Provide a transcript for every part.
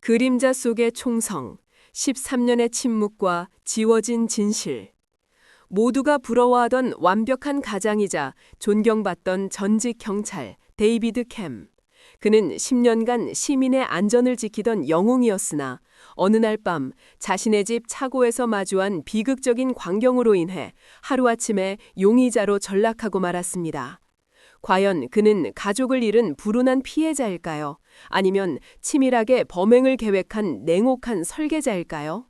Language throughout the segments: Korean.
그림자 속의 총성, 13년의 침묵과 지워진 진실. 모두가 부러워하던 완벽한 가장이자 존경받던 전직 경찰 데이비드 캠. 그는 10년간 시민의 안전을 지키던 영웅이었으나 어느 날 밤 자신의 집 차고에서 마주한 비극적인 광경으로 인해 하루아침에 용의자로 전락하고 말았습니다. 과연 그는 가족을 잃은 불운한 피해자일까요? 아니면 치밀하게 범행을 계획한 냉혹한 설계자일까요?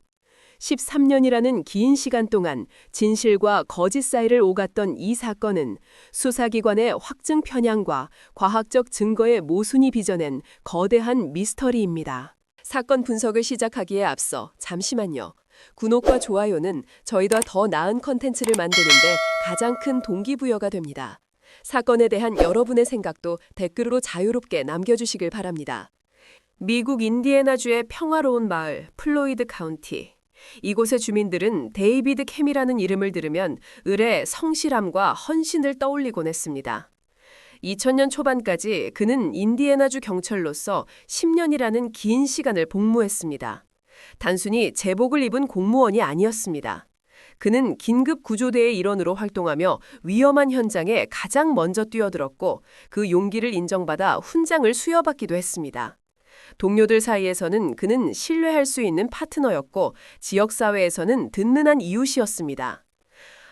13년이라는 긴 시간 동안 진실과 거짓 사이를 오갔던 이 사건은 수사기관의 확증 편향과 과학적 증거의 모순이 빚어낸 거대한 미스터리입니다. 사건 분석을 시작하기에 앞서 잠시만요. 구독과 좋아요는 저희가 더 나은 컨텐츠를 만드는데 가장 큰 동기부여가 됩니다. 사건에 대한 여러분의 생각도 댓글로 자유롭게 남겨주시길 바랍니다. 미국 인디애나주의 평화로운 마을 플로이드 카운티. 이곳의 주민들은 데이비드 캠이라는 이름을 들으면 을의 성실함과 헌신을 떠올리곤 했습니다. 2000년 초반까지 그는 인디애나주 경찰로서 10년이라는 긴 시간을 복무했습니다. 단순히 제복을 입은 공무원이 아니었습니다. 그는 긴급 구조대의 일원으로 활동하며 위험한 현장에 가장 먼저 뛰어들었고 그 용기를 인정받아 훈장을 수여받기도 했습니다. 동료들 사이에서는 그는 신뢰할 수 있는 파트너였고 지역사회에서는 든든한 이웃이었습니다.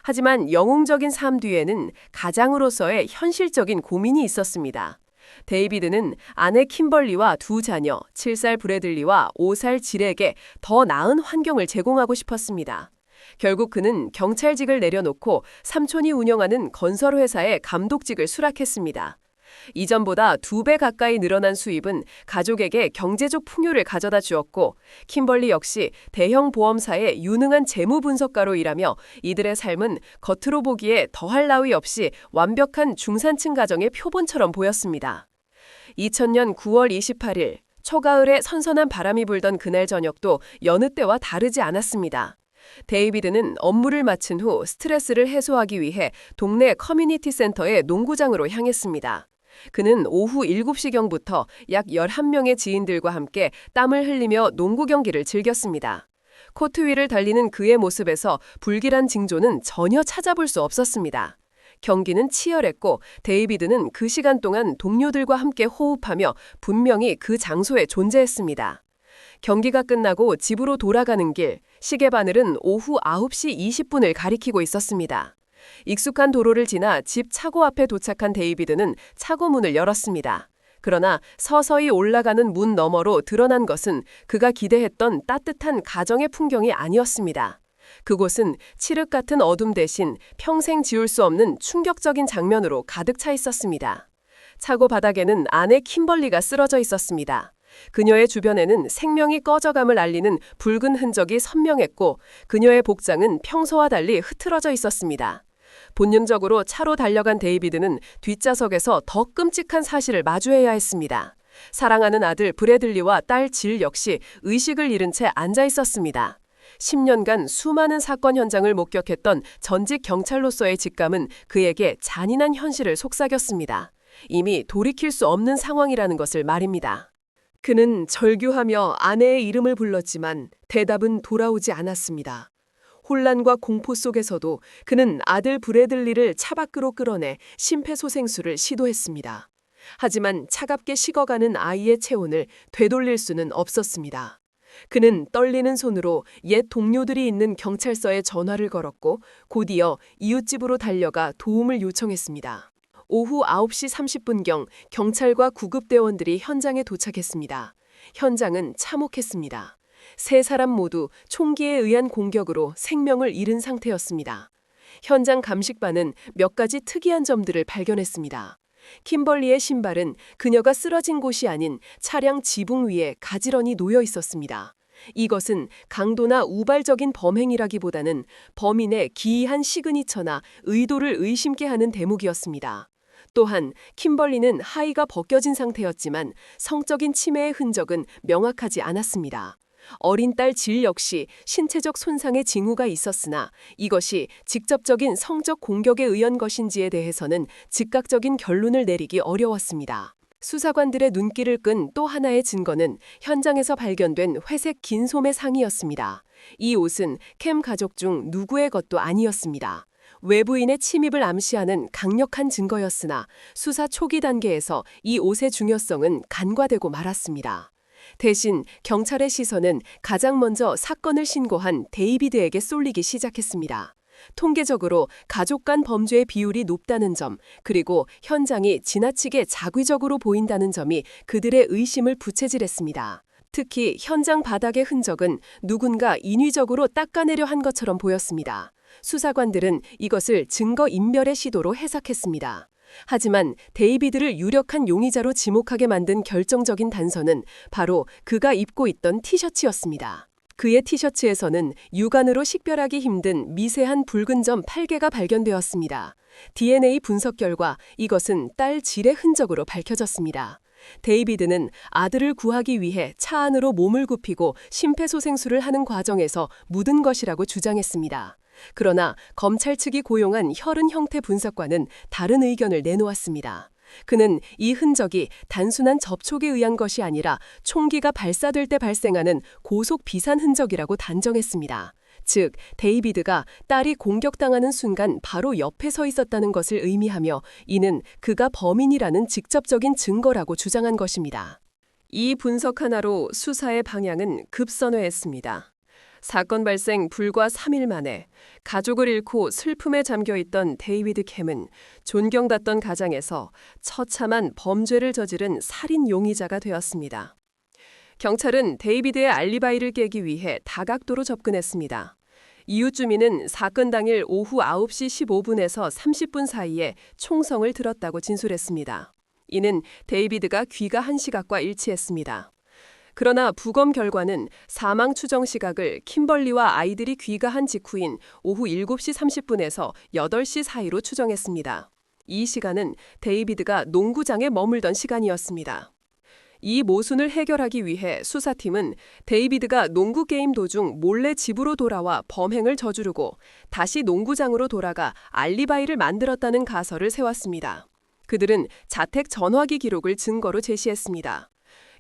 하지만 영웅적인 삶 뒤에는 가장으로서의 현실적인 고민이 있었습니다. 데이비드는 아내 킴벌리와 두 자녀, 7살 브래들리와 5살 질에게 더 나은 환경을 제공하고 싶었습니다. 결국 그는 경찰직을 내려놓고 삼촌이 운영하는 건설회사의 감독직을 수락했습니다. 이전보다 두 배 가까이 늘어난 수입은 가족에게 경제적 풍요를 가져다 주었고, 킴벌리 역시 대형 보험사의 유능한 재무 분석가로 일하며 이들의 삶은 겉으로 보기에 더할 나위 없이 완벽한 중산층 가정의 표본처럼 보였습니다. 2000년 9월 28일, 초가을에 선선한 바람이 불던 그날 저녁도 여느 때와 다르지 않았습니다. 데이비드는 업무를 마친 후 스트레스를 해소하기 위해 동네 커뮤니티 센터의 농구장으로 향했습니다. 그는 오후 7시경부터 약 11명의 지인들과 함께 땀을 흘리며 농구 경기를 즐겼습니다. 코트 위를 달리는 그의 모습에서 불길한 징조는 전혀 찾아볼 수 없었습니다. 경기는 치열했고 데이비드는 그 시간 동안 동료들과 함께 호흡하며 분명히 그 장소에 존재했습니다. 경기가 끝나고 집으로 돌아가는 길, 시계 바늘은 오후 9시 20분을 가리키고 있었습니다. 익숙한 도로를 지나 집 차고 앞에 도착한 데이비드는 차고 문을 열었습니다. 그러나 서서히 올라가는 문 너머로 드러난 것은 그가 기대했던 따뜻한 가정의 풍경이 아니었습니다. 그곳은 칠흑 같은 어둠 대신 평생 지울 수 없는 충격적인 장면으로 가득 차 있었습니다. 차고 바닥에는 아내 킴벌리가 쓰러져 있었습니다. 그녀의 주변에는 생명이 꺼져감을 알리는 붉은 흔적이 선명했고 그녀의 복장은 평소와 달리 흐트러져 있었습니다. 본능적으로 차로 달려간 데이비드는 뒷좌석에서 더 끔찍한 사실을 마주해야 했습니다. 사랑하는 아들 브래들리와 딸 질 역시 의식을 잃은 채 앉아 있었습니다. 10년간 수많은 사건 현장을 목격했던 전직 경찰로서의 직감은 그에게 잔인한 현실을 속삭였습니다. 이미 돌이킬 수 없는 상황이라는 것을 말입니다. 그는 절규하며 아내의 이름을 불렀지만 대답은 돌아오지 않았습니다. 혼란과 공포 속에서도 그는 아들 브래들리를 차 밖으로 끌어내 심폐소생술을 시도했습니다. 하지만 차갑게 식어가는 아이의 체온을 되돌릴 수는 없었습니다. 그는 떨리는 손으로 옛 동료들이 있는 경찰서에 전화를 걸었고 곧이어 이웃집으로 달려가 도움을 요청했습니다. 오후 9시 30분경 경찰과 구급대원들이 현장에 도착했습니다. 현장은 참혹했습니다. 세 사람 모두 총기에 의한 공격으로 생명을 잃은 상태였습니다. 현장 감식반은 몇 가지 특이한 점들을 발견했습니다. 킴벌리의 신발은 그녀가 쓰러진 곳이 아닌 차량 지붕 위에 가지런히 놓여 있었습니다. 이것은 강도나 우발적인 범행이라기보다는 범인의 기이한 시그니처나 의도를 의심케 하는 대목이었습니다. 또한 킴벌리는 하의가 벗겨진 상태였지만 성적인 침해의 흔적은 명확하지 않았습니다. 어린 딸 질 역시 신체적 손상의 징후가 있었으나 이것이 직접적인 성적 공격에 의한 것인지에 대해서는 즉각적인 결론을 내리기 어려웠습니다. 수사관들의 눈길을 끈 또 하나의 증거는 현장에서 발견된 회색 긴 소매 상의였습니다. 이 옷은 캠 가족 중 누구의 것도 아니었습니다. 외부인의 침입을 암시하는 강력한 증거였으나 수사 초기 단계에서 이 옷의 중요성은 간과되고 말았습니다. 대신 경찰의 시선은 가장 먼저 사건을 신고한 데이비드에게 쏠리기 시작했습니다. 통계적으로 가족 간 범죄의 비율이 높다는 점, 그리고 현장이 지나치게 자의적으로 보인다는 점이 그들의 의심을 부채질했습니다. 특히 현장 바닥의 흔적은 누군가 인위적으로 닦아내려 한 것처럼 보였습니다. 수사관들은 이것을 증거 인멸의 시도로 해석했습니다. 하지만 데이비드를 유력한 용의자로 지목하게 만든 결정적인 단서는 바로 그가 입고 있던 티셔츠였습니다. 그의 티셔츠에서는 육안으로 식별하기 힘든 미세한 붉은 점 8개가 발견되었습니다. DNA 분석 결과 이것은 딸 질의 흔적으로 밝혀졌습니다. 데이비드는 아들을 구하기 위해 차 안으로 몸을 굽히고 심폐소생술을 하는 과정에서 묻은 것이라고 주장했습니다. 그러나 검찰 측이 고용한 혈흔 형태 분석과는 다른 의견을 내놓았습니다. 그는 이 흔적이 단순한 접촉에 의한 것이 아니라 총기가 발사될 때 발생하는 고속 비산 흔적이라고 단정했습니다. 즉, 데이비드가 딸이 공격당하는 순간 바로 옆에 서 있었다는 것을 의미하며 이는 그가 범인이라는 직접적인 증거라고 주장한 것입니다. 이 분석 하나로 수사의 방향은 급선회했습니다. 사건 발생 불과 3일 만에 가족을 잃고 슬픔에 잠겨 있던 데이비드 캠은 존경받던 가장에서 처참한 범죄를 저지른 살인 용의자가 되었습니다. 경찰은 데이비드의 알리바이를 깨기 위해 다각도로 접근했습니다. 이웃 주민은 사건 당일 오후 9시 15분에서 30분 사이에 총성을 들었다고 진술했습니다. 이는 데이비드가 귀가 한 시각과 일치했습니다. 그러나 부검 결과는 사망 추정 시각을 킴벌리와 아이들이 귀가한 직후인 오후 7시 30분에서 8시 사이로 추정했습니다. 이 시간은 데이비드가 농구장에 머물던 시간이었습니다. 이 모순을 해결하기 위해 수사팀은 데이비드가 농구 게임 도중 몰래 집으로 돌아와 범행을 저지르고 다시 농구장으로 돌아가 알리바이를 만들었다는 가설을 세웠습니다. 그들은 자택 전화기 기록을 증거로 제시했습니다.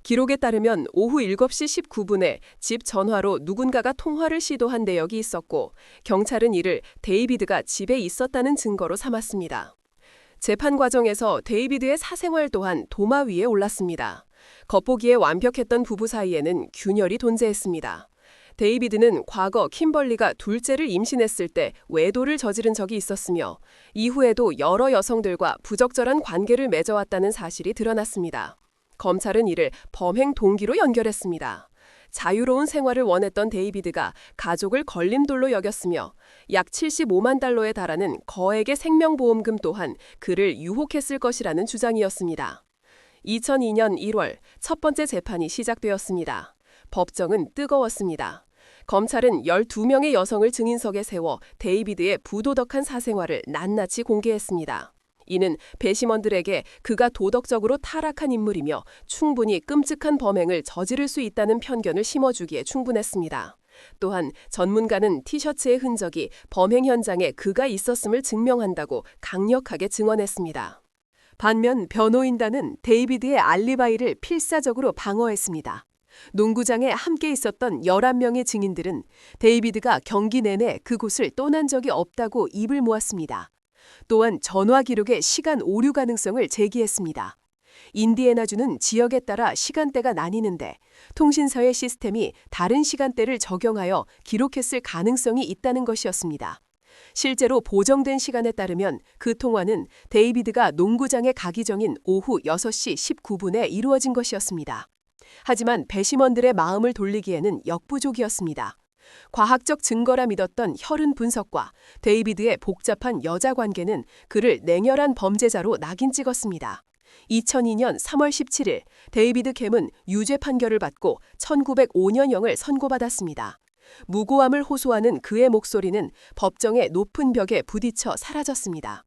기록에 따르면 오후 7시 19분에 집 전화로 누군가가 통화를 시도한 내역이 있었고 경찰은 이를 데이비드가 집에 있었다는 증거로 삼았습니다. 재판 과정에서 데이비드의 사생활 또한 도마 위에 올랐습니다. 겉보기에 완벽했던 부부 사이에는 균열이 존재했습니다. 데이비드는 과거 킴벌리가 둘째를 임신했을 때 외도를 저지른 적이 있었으며 이후에도 여러 여성들과 부적절한 관계를 맺어왔다는 사실이 드러났습니다. 검찰은 이를 범행 동기로 연결했습니다. 자유로운 생활을 원했던 데이비드가 가족을 걸림돌로 여겼으며 약 75만 달러에 달하는 거액의 생명보험금 또한 그를 유혹했을 것이라는 주장이었습니다. 2002년 1월 첫 번째 재판이 시작되었습니다. 법정은 뜨거웠습니다. 검찰은 12명의 여성을 증인석에 세워 데이비드의 부도덕한 사생활을 낱낱이 공개했습니다. 이는 배심원들에게 그가 도덕적으로 타락한 인물이며 충분히 끔찍한 범행을 저지를 수 있다는 편견을 심어주기에 충분했습니다. 또한 전문가는 티셔츠의 흔적이 범행 현장에 그가 있었음을 증명한다고 강력하게 증언했습니다. 반면 변호인단은 데이비드의 알리바이를 필사적으로 방어했습니다. 농구장에 함께 있었던 11명의 증인들은 데이비드가 경기 내내 그곳을 떠난 적이 없다고 입을 모았습니다. 또한 전화 기록의 시간 오류 가능성을 제기했습니다. 인디애나주는 지역에 따라 시간대가 나뉘는데 통신사의 시스템이 다른 시간대를 적용하여 기록했을 가능성이 있다는 것이었습니다. 실제로 보정된 시간에 따르면 그 통화는 데이비드가 농구장에 가기 전인 오후 6시 19분에 이루어진 것이었습니다. 하지만 배심원들의 마음을 돌리기에는 역부족이었습니다. 과학적 증거라 믿었던 혈흔 분석과 데이비드의 복잡한 여자 관계는 그를 냉혈한 범죄자로 낙인 찍었습니다. 2002년 3월 17일 데이비드 캠은 유죄 판결을 받고 1905년형을 선고받았습니다. 무고함을 호소하는 그의 목소리는 법정의 높은 벽에 부딪혀 사라졌습니다.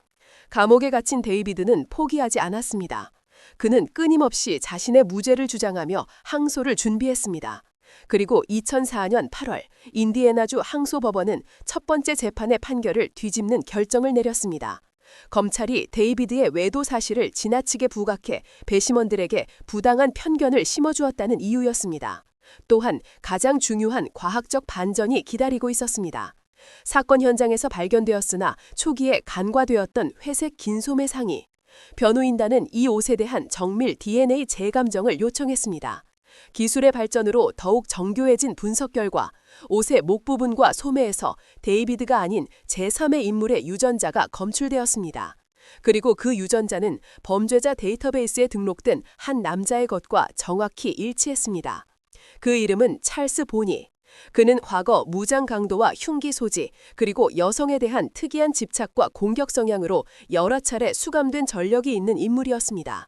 감옥에 갇힌 데이비드는 포기하지 않았습니다. 그는 끊임없이 자신의 무죄를 주장하며 항소를 준비했습니다. 그리고 2004년 8월 인디애나주 항소법원은 첫 번째 재판의 판결을 뒤집는 결정을 내렸습니다. 검찰이 데이비드의 외도 사실을 지나치게 부각해 배심원들에게 부당한 편견을 심어주었다는 이유였습니다. 또한 가장 중요한 과학적 반전이 기다리고 있었습니다. 사건 현장에서 발견되었으나 초기에 간과되었던 회색 긴 소매 상의. 변호인단은 이 옷에 대한 정밀 DNA 재감정을 요청했습니다. 기술의 발전으로 더욱 정교해진 분석 결과 옷의 목 부분과 소매에서 데이비드가 아닌 제3의 인물의 유전자가 검출되었습니다. 그리고 그 유전자는 범죄자 데이터베이스에 등록된 한 남자의 것과 정확히 일치했습니다. 그 이름은 찰스 보니. 그는 과거 무장 강도와 흉기 소지, 그리고 여성에 대한 특이한 집착과 공격 성향으로 여러 차례 수감된 전력이 있는 인물이었습니다.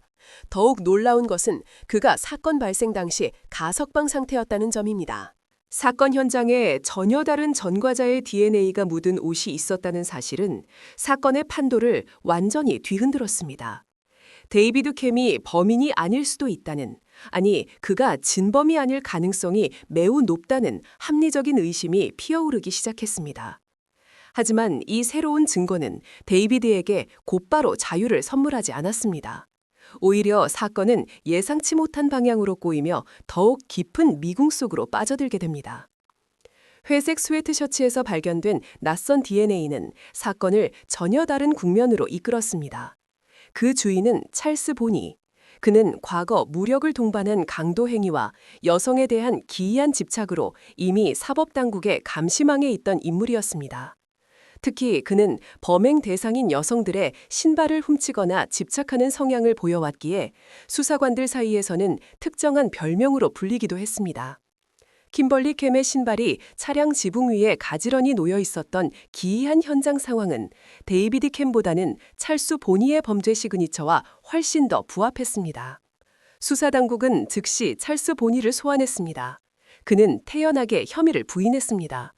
더욱 놀라운 것은 그가 사건 발생 당시 가석방 상태였다는 점입니다. 사건 현장에 전혀 다른 전과자의 DNA가 묻은 옷이 있었다는 사실은 사건의 판도를 완전히 뒤흔들었습니다. 데이비드 캠이 범인이 아닐 수도 있다는, 아니, 그가 진범이 아닐 가능성이 매우 높다는 합리적인 의심이 피어오르기 시작했습니다. 하지만 이 새로운 증거는 데이비드에게 곧바로 자유를 선물하지 않았습니다. 오히려 사건은 예상치 못한 방향으로 꼬이며 더욱 깊은 미궁 속으로 빠져들게 됩니다. 회색 스웨트 셔츠에서 발견된 낯선 DNA는 사건을 전혀 다른 국면으로 이끌었습니다. 그 주인은 찰스 보니. 그는 과거 무력을 동반한 강도 행위와 여성에 대한 기이한 집착으로 이미 사법당국의 감시망에 있던 인물이었습니다. 특히 그는 범행 대상인 여성들의 신발을 훔치거나 집착하는 성향을 보여왔기에 수사관들 사이에서는 특정한 별명으로 불리기도 했습니다. kim벌리 캠의 신발이 차량 지붕 위에 가지런히 놓여 있었던 기이한 현장 상황은 데이비드 캠보다는 찰수 보니의 범죄 시그니처와 훨씬 더 부합했습니다. 수사당국은 즉시 찰수 보니를 소환했습니다. 그는 태연하게 혐의를 부인했습니다.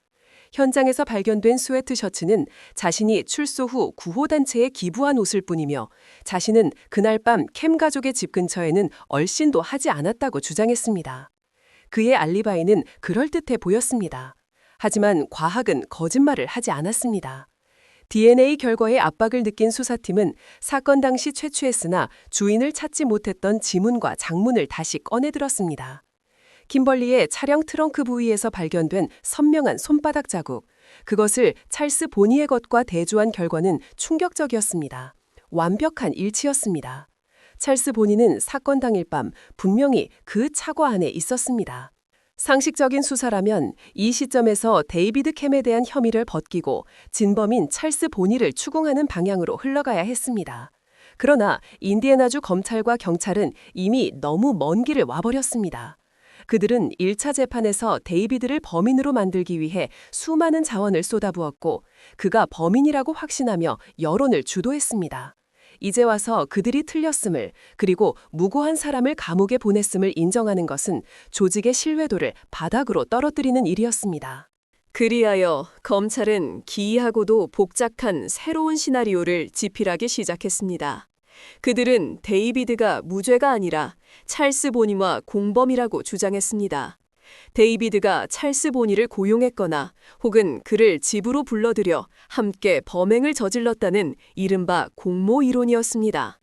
현장에서 발견된 스웨트 셔츠는 자신이 출소 후 구호단체에 기부한 옷일 뿐이며 자신은 그날 밤 캠 가족의 집 근처에는 얼씬도 하지 않았다고 주장했습니다. 그의 알리바이는 그럴듯해 보였습니다. 하지만 과학은 거짓말을 하지 않았습니다. DNA 결과에 압박을 느낀 수사팀은 사건 당시 채취했으나 주인을 찾지 못했던 지문과 장문을 다시 꺼내들었습니다. 김벌리의 차량 트렁크 부위에서 발견된 선명한 손바닥 자국. 그것을 찰스 보니의 것과 대조한 결과는 충격적이었습니다. 완벽한 일치였습니다. 찰스 보니는 사건 당일 밤 분명히 그 차고 안에 있었습니다. 상식적인 수사라면 이 시점에서 데이비드 캠에 대한 혐의를 벗기고 진범인 찰스 보니를 추궁하는 방향으로 흘러가야 했습니다. 그러나 인디애나주 검찰과 경찰은 이미 너무 먼 길을 와버렸습니다. 그들은 1차 재판에서 데이비드를 범인으로 만들기 위해 수많은 자원을 쏟아부었고 그가 범인이라고 확신하며 여론을 주도했습니다. 이제 와서 그들이 틀렸음을 그리고 무고한 사람을 감옥에 보냈음을 인정하는 것은 조직의 신뢰도를 바닥으로 떨어뜨리는 일이었습니다. 그리하여 검찰은 기이하고도 복잡한 새로운 시나리오를 지필하기 시작했습니다. 그들은 데이비드가 무죄가 아니라 찰스 보니와 공범이라고 주장했습니다. 데이비드가 찰스 보니를 고용했거나 혹은 그를 집으로 불러들여 함께 범행을 저질렀다는 이른바 공모 이론이었습니다.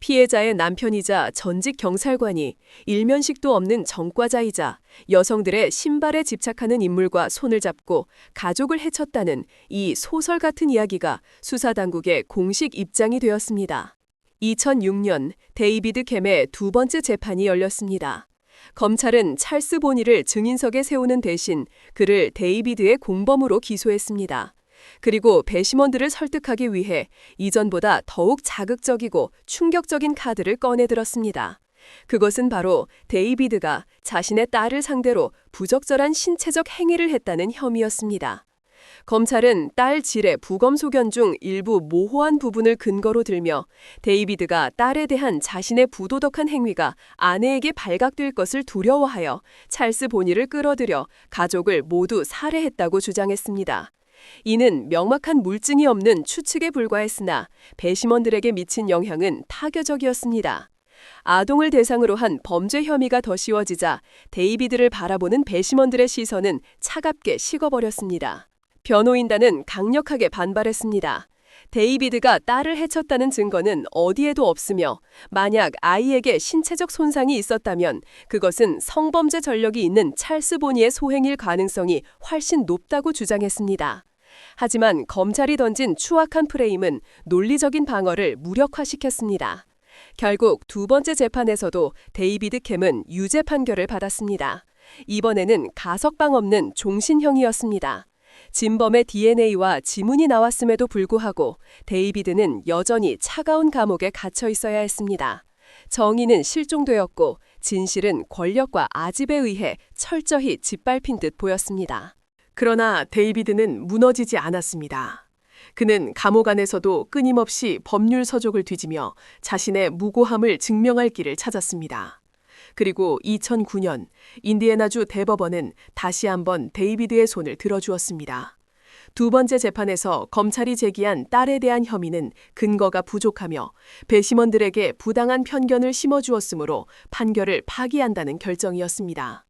피해자의 남편이자 전직 경찰관이 일면식도 없는 전과자이자 여성들의 신발에 집착하는 인물과 손을 잡고 가족을 해쳤다는 이 소설 같은 이야기가 수사당국의 공식 입장이 되었습니다. 2006년 데이비드 캠의 두 번째 재판이 열렸습니다. 검찰은 찰스 보니를 증인석에 세우는 대신 그를 데이비드의 공범으로 기소했습니다. 그리고 배심원들을 설득하기 위해 이전보다 더욱 자극적이고 충격적인 카드를 꺼내들었습니다. 그것은 바로 데이비드가 자신의 딸을 상대로 부적절한 신체적 행위를 했다는 혐의였습니다. 검찰은 딸 질의 부검 소견 중 일부 모호한 부분을 근거로 들며 데이비드가 딸에 대한 자신의 부도덕한 행위가 아내에게 발각될 것을 두려워하여 찰스 보니를 끌어들여 가족을 모두 살해했다고 주장했습니다. 이는 명확한 물증이 없는 추측에 불과했으나 배심원들에게 미친 영향은 타결적이었습니다. 아동을 대상으로 한 범죄 혐의가 더 씌워지자 데이비드를 바라보는 배심원들의 시선은 차갑게 식어버렸습니다. 변호인단은 강력하게 반발했습니다. 데이비드가 딸을 해쳤다는 증거는 어디에도 없으며 만약 아이에게 신체적 손상이 있었다면 그것은 성범죄 전력이 있는 찰스 보니의 소행일 가능성이 훨씬 높다고 주장했습니다. 하지만 검찰이 던진 추악한 프레임은 논리적인 방어를 무력화시켰습니다. 결국 두 번째 재판에서도 데이비드 캠은 유죄 판결을 받았습니다. 이번에는 가석방 없는 종신형이었습니다. 진범의 DNA와 지문이 나왔음에도 불구하고 데이비드는 여전히 차가운 감옥에 갇혀 있어야 했습니다. 정의는 실종되었고 진실은 권력과 아집에 의해 철저히 짓밟힌 듯 보였습니다. 그러나 데이비드는 무너지지 않았습니다. 그는 감옥 안에서도 끊임없이 법률 서적을 뒤지며 자신의 무고함을 증명할 길을 찾았습니다. 그리고 2009년 인디애나주 대법원은 다시 한번 데이비드의 손을 들어주었습니다. 두 번째 재판에서 검찰이 제기한 딸에 대한 혐의는 근거가 부족하며 배심원들에게 부당한 편견을 심어주었으므로 판결을 파기한다는 결정이었습니다.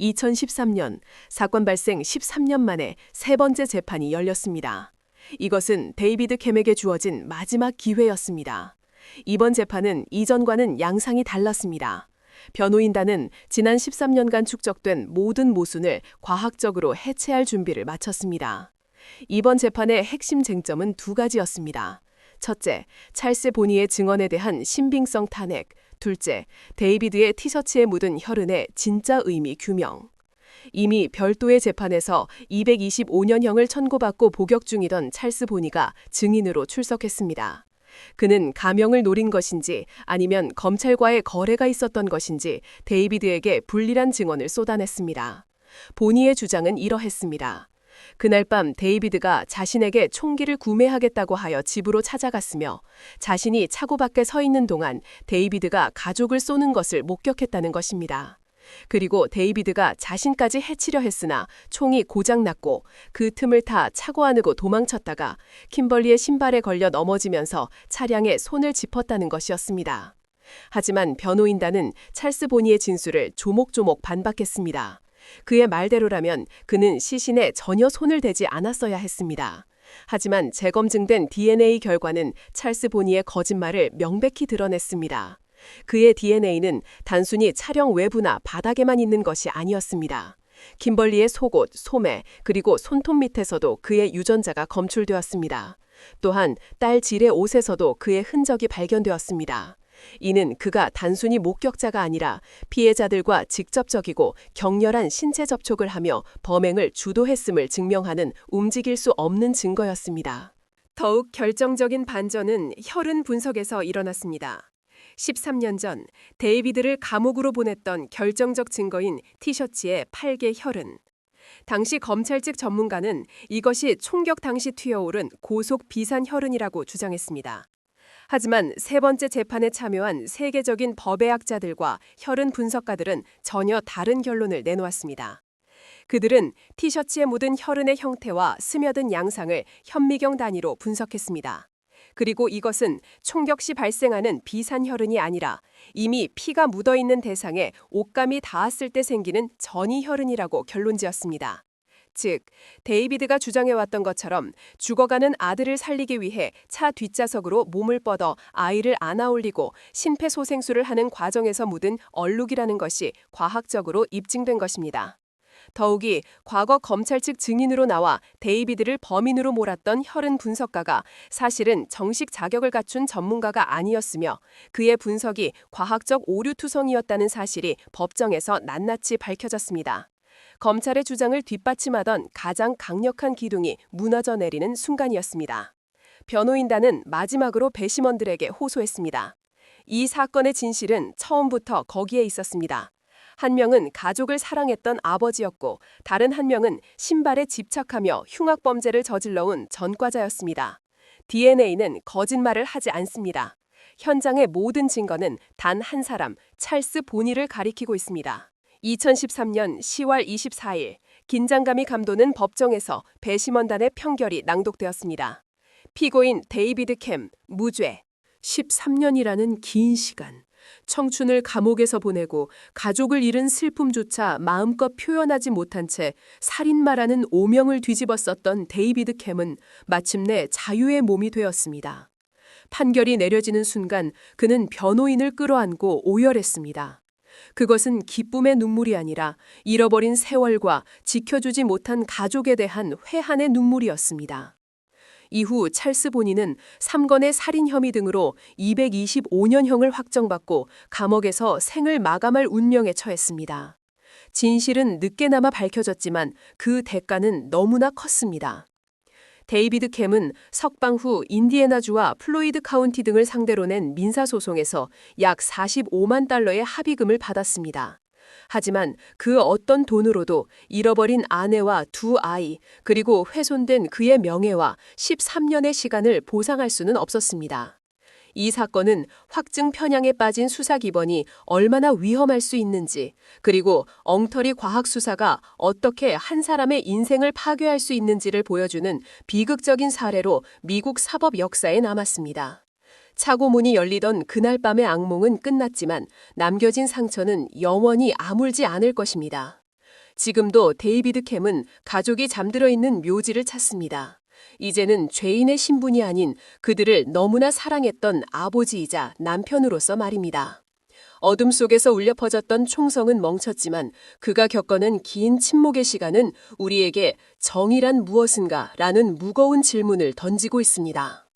2013년 사건 발생 13년 만에 세 번째 재판이 열렸습니다. 이것은 데이비드 캠에게 주어진 마지막 기회였습니다. 이번 재판은 이전과는 양상이 달랐습니다. 변호인단은 지난 13년간 축적된 모든 모순을 과학적으로 해체할 준비를 마쳤습니다. 이번 재판의 핵심 쟁점은 두 가지였습니다. 첫째, 찰스 보니의 증언에 대한 신빙성 탄핵. 둘째, 데이비드의 티셔츠에 묻은 혈흔의 진짜 의미 규명. 이미 별도의 재판에서 225년형을 선고받고 복역 중이던 찰스 보니가 증인으로 출석했습니다. 그는 가명을 노린 것인지 아니면 검찰과의 거래가 있었던 것인지 데이비드에게 불리한 증언을 쏟아냈습니다. 보니의 주장은 이러했습니다. 그날 밤 데이비드가 자신에게 총기를 구매하겠다고 하여 집으로 찾아갔으며 자신이 차고 밖에 서 있는 동안 데이비드가 가족을 쏘는 것을 목격했다는 것입니다. 그리고 데이비드가 자신까지 해치려 했으나 총이 고장났고 그 틈을 타 차고 안으로 도망쳤다가 킴벌리의 신발에 걸려 넘어지면서 차량에 손을 짚었다는 것이었습니다. 하지만 변호인단은 찰스 보니의 진술을 조목조목 반박했습니다. 그의 말대로라면 그는 시신에 전혀 손을 대지 않았어야 했습니다. 하지만 재검증된 DNA 결과는 찰스 보니의 거짓말을 명백히 드러냈습니다. 그의 DNA는 단순히 차량 외부나 바닥에만 있는 것이 아니었습니다. 김벌리의 속옷, 소매, 그리고 손톱 밑에서도 그의 유전자가 검출되었습니다. 또한 딸 질의 옷에서도 그의 흔적이 발견되었습니다. 이는 그가 단순히 목격자가 아니라 피해자들과 직접적이고 격렬한 신체 접촉을 하며 범행을 주도했음을 증명하는 움직일 수 없는 증거였습니다. 더욱 결정적인 반전은 혈흔 분석에서 일어났습니다. 13년 전 데이비드를 감옥으로 보냈던 결정적 증거인 티셔츠의 팔개 혈흔. 당시 검찰 측 전문가는 이것이 총격 당시 튀어오른 고속 비산 혈흔이라고 주장했습니다. 하지만 세 번째 재판에 참여한 세계적인 법의학자들과 혈흔 분석가들은 전혀 다른 결론을 내놓았습니다. 그들은 티셔츠에 묻은 혈흔의 형태와 스며든 양상을 현미경 단위로 분석했습니다. 그리고 이것은 총격 시 발생하는 비산혈흔이 아니라 이미 피가 묻어 있는 대상에 옷감이 닿았을 때 생기는 전이혈흔이라고 결론지었습니다. 즉, 데이비드가 주장해왔던 것처럼 죽어가는 아들을 살리기 위해 차 뒷좌석으로 몸을 뻗어 아이를 안아 올리고 심폐소생술을 하는 과정에서 묻은 얼룩이라는 것이 과학적으로 입증된 것입니다. 더욱이 과거 검찰 측 증인으로 나와 데이비드를 범인으로 몰았던 혈흔 분석가가 사실은 정식 자격을 갖춘 전문가가 아니었으며 그의 분석이 과학적 오류 투성이었다는 사실이 법정에서 낱낱이 밝혀졌습니다. 검찰의 주장을 뒷받침하던 가장 강력한 기둥이 무너져 내리는 순간이었습니다. 변호인단은 마지막으로 배심원들에게 호소했습니다. 이 사건의 진실은 처음부터 거기에 있었습니다. 한 명은 가족을 사랑했던 아버지였고 다른 한 명은 신발에 집착하며 흉악범죄를 저질러온 전과자였습니다. DNA는 거짓말을 하지 않습니다. 현장의 모든 증거는 단 한 사람, 찰스 보니를 가리키고 있습니다. 2013년 10월 24일 긴장감이 감도는 법정에서 배심원단의 평결이 낭독되었습니다. 피고인 데이비드 캠 무죄 13년이라는 긴 시간 청춘을 감옥에서 보내고 가족을 잃은 슬픔조차 마음껏 표현하지 못한 채 살인마라는 오명을 뒤집었었던 데이비드 캠은 마침내 자유의 몸이 되었습니다. 판결이 내려지는 순간 그는 변호인을 끌어안고 오열했습니다. 그것은 기쁨의 눈물이 아니라 잃어버린 세월과 지켜주지 못한 가족에 대한 회한의 눈물이었습니다. 이후 찰스 보니는 3건의 살인 혐의 등으로 225년형을 확정받고 감옥에서 생을 마감할 운명에 처했습니다. 진실은 늦게나마 밝혀졌지만 그 대가는 너무나 컸습니다. 데이비드 캠은 석방 후 인디애나주와 플로이드 카운티 등을 상대로 낸 민사소송에서 약 45만 달러의 합의금을 받았습니다. 하지만 그 어떤 돈으로도 잃어버린 아내와 두 아이, 그리고 훼손된 그의 명예와 13년의 시간을 보상할 수는 없었습니다. 이 사건은 확증 편향에 빠진 수사기관이 얼마나 위험할 수 있는지, 그리고 엉터리 과학 수사가 어떻게 한 사람의 인생을 파괴할 수 있는지를 보여주는 비극적인 사례로 미국 사법 역사에 남았습니다. 차고 문이 열리던 그날 밤의 악몽은 끝났지만 남겨진 상처는 영원히 아물지 않을 것입니다. 지금도 데이비드 캠은 가족이 잠들어 있는 묘지를 찾습니다. 이제는 죄인의 신분이 아닌 그들을 너무나 사랑했던 아버지이자 남편으로서 말입니다. 어둠 속에서 울려 퍼졌던 총성은 멈췄지만 그가 겪어낸 긴 침묵의 시간은 우리에게 정의란 무엇인가 라는 무거운 질문을 던지고 있습니다.